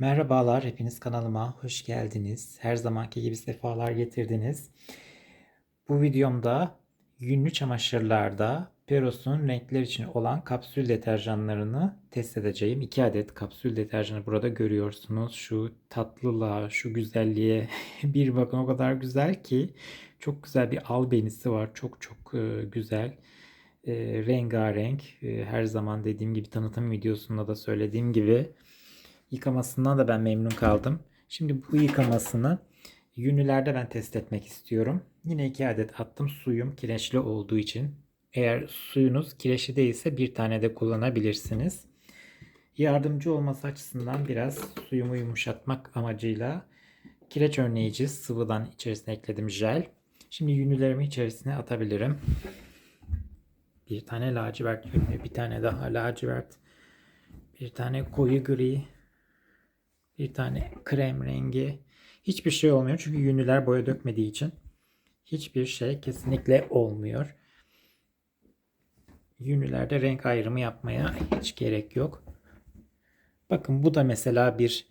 Merhabalar, hepiniz kanalıma hoş geldiniz. Her zamanki gibi sefalar getirdiniz. Bu videomda yünlü çamaşırlarda Peros'un renkler için olan kapsül deterjanlarını test edeceğim. 2 adet kapsül deterjanı burada görüyorsunuz. Şu tatlılığa, şu güzelliğe bir bakın o kadar güzel ki. Çok güzel bir albenisi var. Çok çok e, güzel. E, rengarenk. E, her zaman dediğim gibi tanıtım videosunda da söylediğim gibi Yıkamasından da ben memnun kaldım. Şimdi bu yıkamasını yünlülerde ben test etmek istiyorum. Yine iki adet attım. Suyum kireçli olduğu için. Eğer suyunuz kireçli değilse bir tane de kullanabilirsiniz. Yardımcı olması açısından biraz suyumu yumuşatmak amacıyla kireç önleyici sıvıdan içerisine ekledim jel. Şimdi yünlülerimi içerisine atabilirim. Bir tane lacivert yünlü, bir tane daha lacivert, bir tane koyu gri, bir tane krem rengi. Hiçbir şey olmuyor çünkü yünlüler boya dökmediği için hiçbir şey kesinlikle olmuyor. Yünlülerde renk ayrımı yapmaya hiç gerek yok. Bakın bu da mesela bir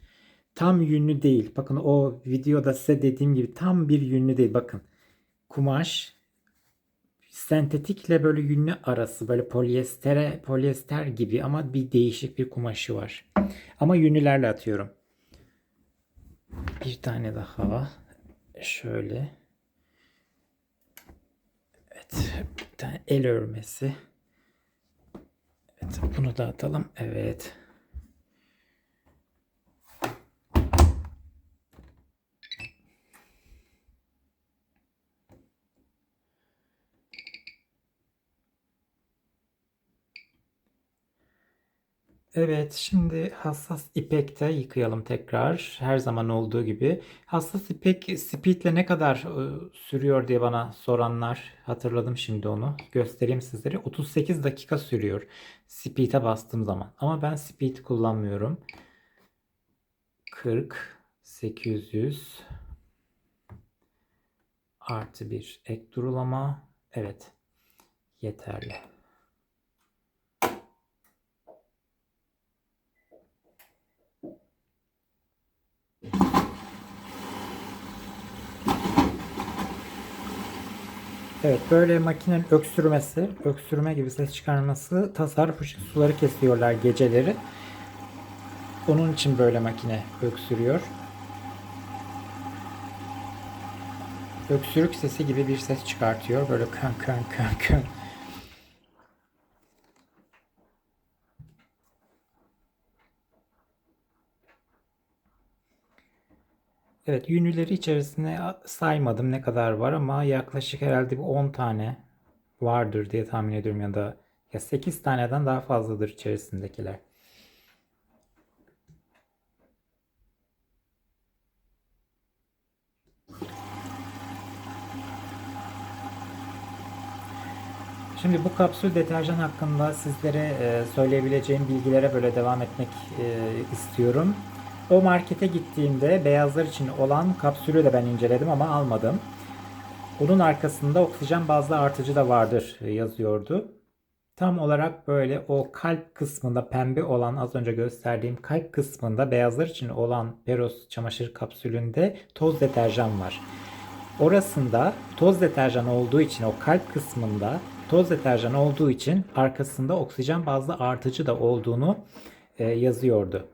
tam yünlü değil. Bakın o videoda size dediğim gibi tam bir yünlü değil. Bakın kumaş sentetikle böyle yünlü arası böyle polyestere polyester gibi ama bir değişik bir kumaşı var. Ama yünlülerle atıyorum. Bir tane daha. Şöyle. Evet. Bir tane el örmesi. Evet. Bunu da atalım. Evet. Evet, şimdi hassas ipekte yıkayalım tekrar. Her zaman olduğu gibi. Hassas ipek speedle ne kadar e, sürüyor diye bana soranlar hatırladım şimdi onu. Göstereyim sizlere. 38 dakika sürüyor speed'e bastığım zaman. Ama ben speed kullanmıyorum. 40 800 artı bir ek durulama. Evet. Yeterli. Evet böyle makinenin öksürmesi, öksürme gibi ses çıkarması tasarruf için suları kesiyorlar geceleri. Onun için böyle makine öksürüyor. Öksürük sesi gibi bir ses çıkartıyor. Böyle kön kön kön kön. Evet yünlüleri içerisine saymadım ne kadar var ama yaklaşık herhalde bir 10 tane vardır diye tahmin ediyorum ya da ya 8 taneden daha fazladır içerisindekiler. Şimdi bu kapsül deterjan hakkında sizlere e, söyleyebileceğim bilgilere böyle devam etmek e, istiyorum. O markete gittiğimde beyazlar için olan kapsülü de ben inceledim ama almadım. Onun arkasında oksijen bazlı artıcı da vardır e, yazıyordu. Tam olarak böyle o kalp kısmında pembe olan az önce gösterdiğim kalp kısmında beyazlar için olan Peros çamaşır kapsülünde toz deterjan var. Orasında toz deterjan olduğu için o kalp kısmında toz deterjan olduğu için arkasında oksijen bazlı artıcı da olduğunu e, yazıyordu.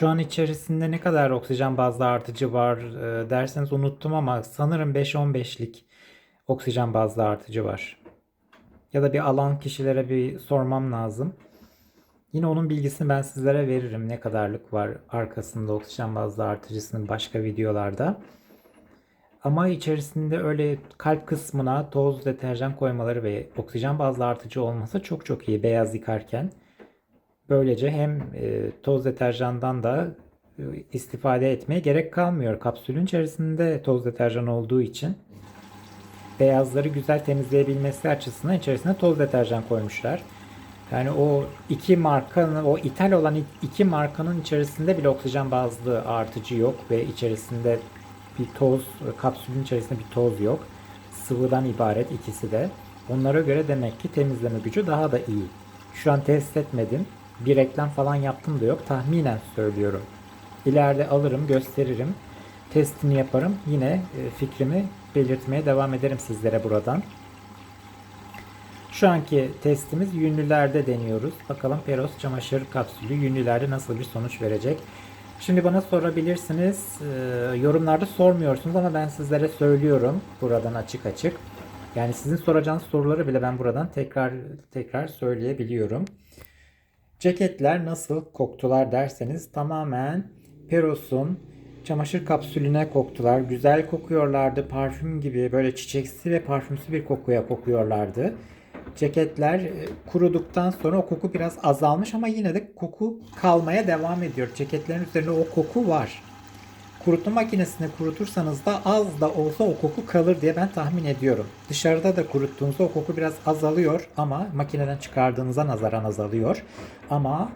Şu an içerisinde ne kadar oksijen bazlı artıcı var e, derseniz unuttum ama sanırım 5-15'lik oksijen bazlı artıcı var. Ya da bir alan kişilere bir sormam lazım. Yine onun bilgisini ben sizlere veririm. Ne kadarlık var arkasında oksijen bazlı artıcısının başka videolarda. Ama içerisinde öyle kalp kısmına toz deterjan koymaları ve oksijen bazlı artıcı olması çok çok iyi beyaz yıkarken. Böylece hem e, toz deterjandan da e, istifade etmeye gerek kalmıyor. Kapsülün içerisinde toz deterjan olduğu için beyazları güzel temizleyebilmesi açısından içerisine toz deterjan koymuşlar. Yani o iki markanın, o ithal olan iki markanın içerisinde bile oksijen bazlı artıcı yok ve içerisinde bir toz, kapsülün içerisinde bir toz yok. Sıvıdan ibaret ikisi de. Onlara göre demek ki temizleme gücü daha da iyi. Şu an test etmedim. Bir reklam falan yaptım da yok. Tahminen söylüyorum. İleride alırım, gösteririm. Testini yaparım. Yine e, fikrimi belirtmeye devam ederim sizlere buradan. Şu anki testimiz yünlülerde deniyoruz. Bakalım Peros çamaşır kapsülü yünlülerde nasıl bir sonuç verecek. Şimdi bana sorabilirsiniz. Ee, yorumlarda sormuyorsunuz ama ben sizlere söylüyorum buradan açık açık. Yani sizin soracağınız soruları bile ben buradan tekrar tekrar söyleyebiliyorum. Ceketler nasıl koktular derseniz tamamen Peros'un çamaşır kapsülüne koktular. Güzel kokuyorlardı. Parfüm gibi böyle çiçeksi ve parfümsü bir kokuya kokuyorlardı. Ceketler e, kuruduktan sonra o koku biraz azalmış ama yine de koku kalmaya devam ediyor. Ceketlerin üzerinde o koku var. Kurutma makinesinde kurutursanız da az da olsa o koku kalır diye ben tahmin ediyorum. Dışarıda da kuruttuğunuzda o koku biraz azalıyor ama makineden çıkardığınıza nazaran azalıyor. Ama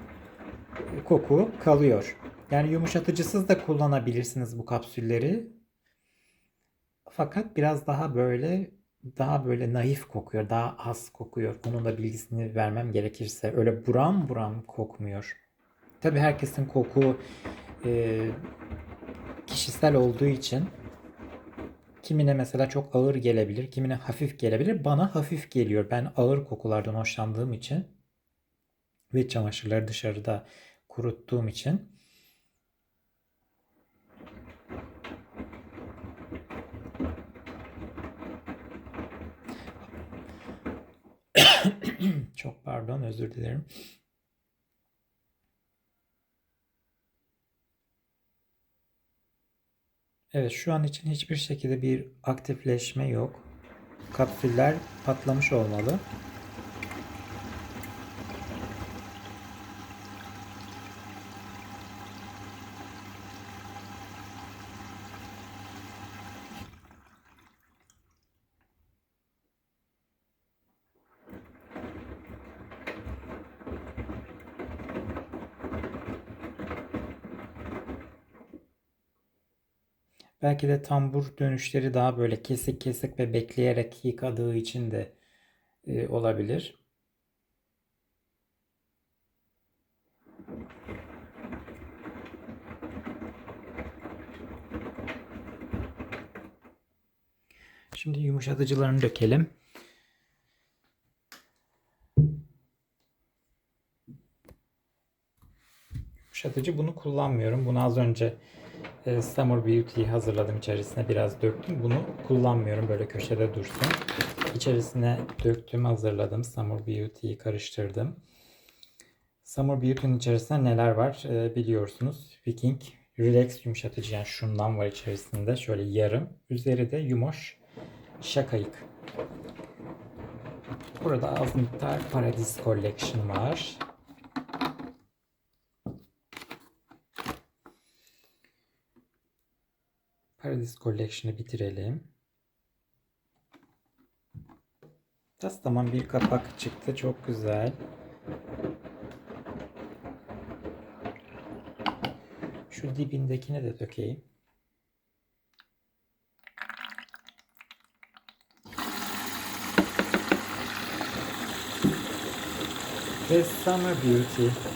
koku kalıyor. Yani yumuşatıcısız da kullanabilirsiniz bu kapsülleri. Fakat biraz daha böyle daha böyle naif kokuyor, daha az kokuyor. Bunun da bilgisini vermem gerekirse öyle buram buram kokmuyor. Tabii herkesin koku e, kişisel olduğu için kimine mesela çok ağır gelebilir, kimine hafif gelebilir. Bana hafif geliyor. Ben ağır kokulardan hoşlandığım için ve çamaşırları dışarıda kuruttuğum için Çok pardon, özür dilerim. Evet, şu an için hiçbir şekilde bir aktifleşme yok. Kapsüller patlamış olmalı. Belki de tambur dönüşleri daha böyle kesik kesik ve bekleyerek yıkadığı için de e, olabilir. Şimdi yumuşatıcılarını dökelim. Yumuşatıcı bunu kullanmıyorum. Bunu az önce e, Summer Beauty'yi hazırladım içerisine biraz döktüm. Bunu kullanmıyorum böyle köşede dursun. İçerisine döktüm hazırladım. Summer Beauty'yi karıştırdım. Summer Beauty'nin içerisinde neler var e, biliyorsunuz. Viking Relax yumuşatıcı yani şundan var içerisinde. Şöyle yarım. Üzeri de yumoş şakayık. Burada az miktar Paradise Collection var. Paradise Collection'ı bitirelim. Tas tamam bir kapak çıktı. Çok güzel. Şu dibindekine de dökeyim. Ve Summer Beauty.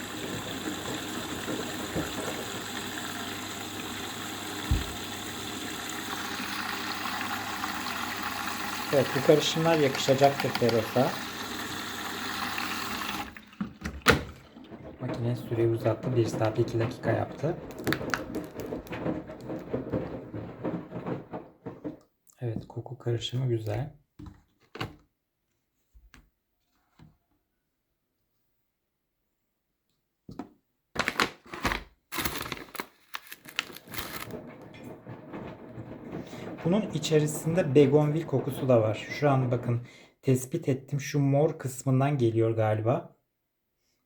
Evet bu karışımlar yakışacaktır Peros'a. Makine süreyi uzattı. 1 saat 2 dakika yaptı. Evet koku karışımı güzel. Bunun içerisinde begonvil kokusu da var. Şu an bakın tespit ettim. Şu mor kısmından geliyor galiba.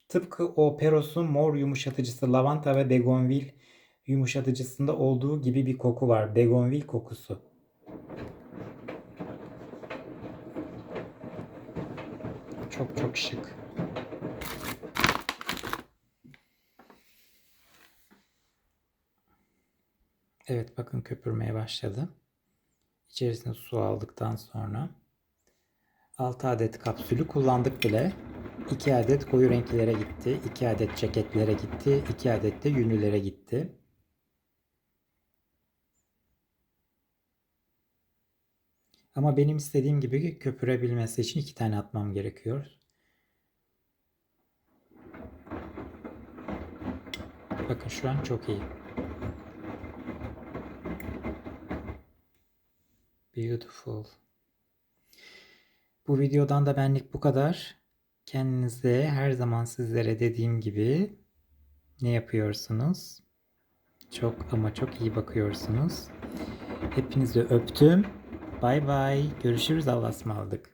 Tıpkı o Peros'un mor yumuşatıcısı lavanta ve begonvil yumuşatıcısında olduğu gibi bir koku var. Begonvil kokusu. Çok çok şık. Evet bakın köpürmeye başladı. İçerisine su aldıktan sonra 6 adet kapsülü kullandık bile. 2 adet koyu renklere gitti. 2 adet ceketlere gitti. 2 adet de yünlülere gitti. Ama benim istediğim gibi köpürebilmesi için iki tane atmam gerekiyor. Bakın şu an çok iyi. Beautiful. Bu videodan da benlik bu kadar. Kendinize her zaman sizlere dediğim gibi ne yapıyorsunuz? Çok ama çok iyi bakıyorsunuz. Hepinizi öptüm. Bay bay. Görüşürüz. Allah'a ısmarladık.